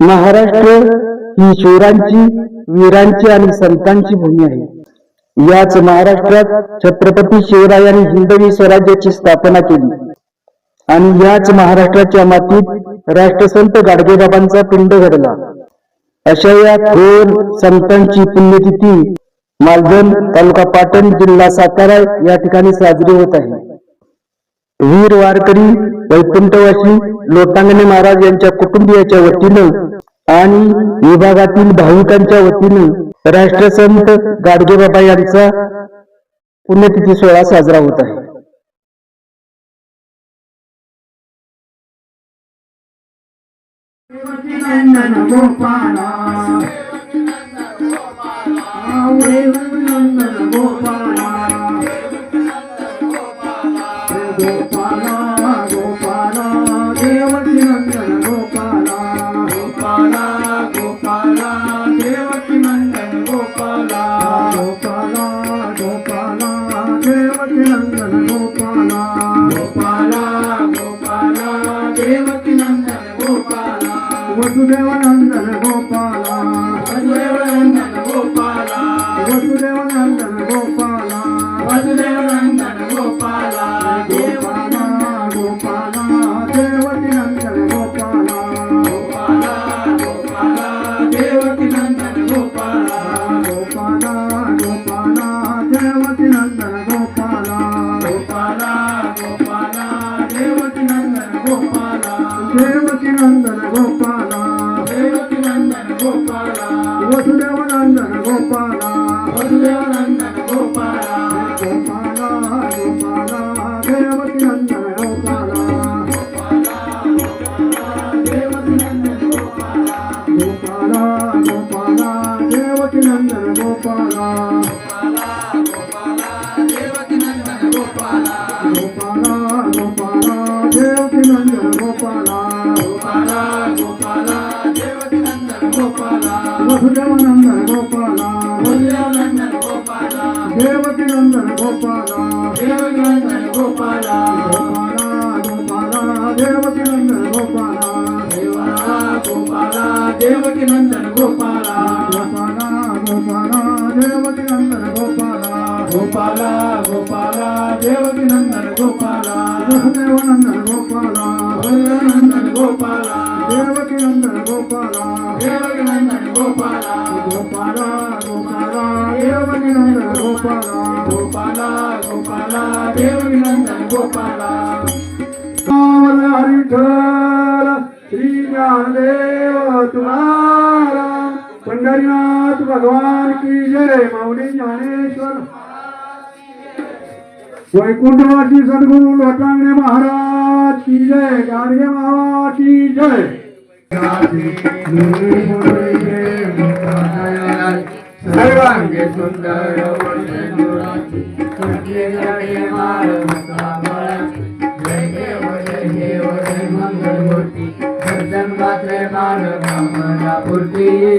महाराष्ट्र ही शूरांची वीरांची आणि संतांची भूमी आहे. याच महाराष्ट्रात छत्रपती शिवरायांनी हिंदवी स्वराज्याची स्थापना केली. आणि याच महाराष्ट्राच्या मातीत राष्ट्रसंत गाडगेबाबांचा पिंड घडला. अशा या थोर संतांची पुण्यतिथी मालवण तालुका पाटण जिल्हा सातारा या ठिकाणी साजरी होत आहे. वीर वारकरी वैकुंठवासी लोटांगणे महाराज यांच्या कुटुंबियाच्या वतीनं आणि विभागातील भाविकांच्या वतीनं राष्ट्रसंत गाडगेबाबा यांचा पुण्यतिथी सोहळा साजरा होत आहे. Gopala. Gopala Gopala. వసుదేవనందన Gopala వసుదేవనందన Gopala వసుదేవనందన Gopala, Vasudeva Nandana Gopala, Vasudeva Nandana Gopala, Gopala, Gopala, Devaki Nandana Gopala, Gopala, Gopala, Devaki Nandana Gopala, Gopala, Gopala, Devaki Nandana Gopala, Gopala, Gopala, Devaki Nandana Gopala, Gopala, Gopala, Devaki Nandana Gopala, Gopala, Gopala, Gopala. వసుదేవనందన Gopala. వసుదేవనందన నందన గోపాల. దేవకి నందన గోపాల. గోపాల గోపాల నందన గోపాల. గోపాల దేవకి నందన గోపాల. గోపాల గోపాల దేవకి నందన గోపాల. गोपाला गोपाला गोपाला देवकी नंदन गोपाला वसुदेव नंदन गोपाला वसुदेव नंदन गोपाला देवकी नंदन गोपाला देवकी नंदन गोपाला गोपाला गोपाला देवकी नंदन गोपाला गोपाला गोपाला देवकी नंदन गोपाला। हरिठल श्री ज्ञानदेव तुकाराम पंढरीनाथ भगवान की जय माऊली ज्ञानेश्वर। वैकुंठवासी सद्गुरु लोटांगणे महाराज की जय गाडगे बाबा की जय. सर्वांगे सुंदर मंगलमूर्ती. दर्शन मात्र माळ कामना पूर्ती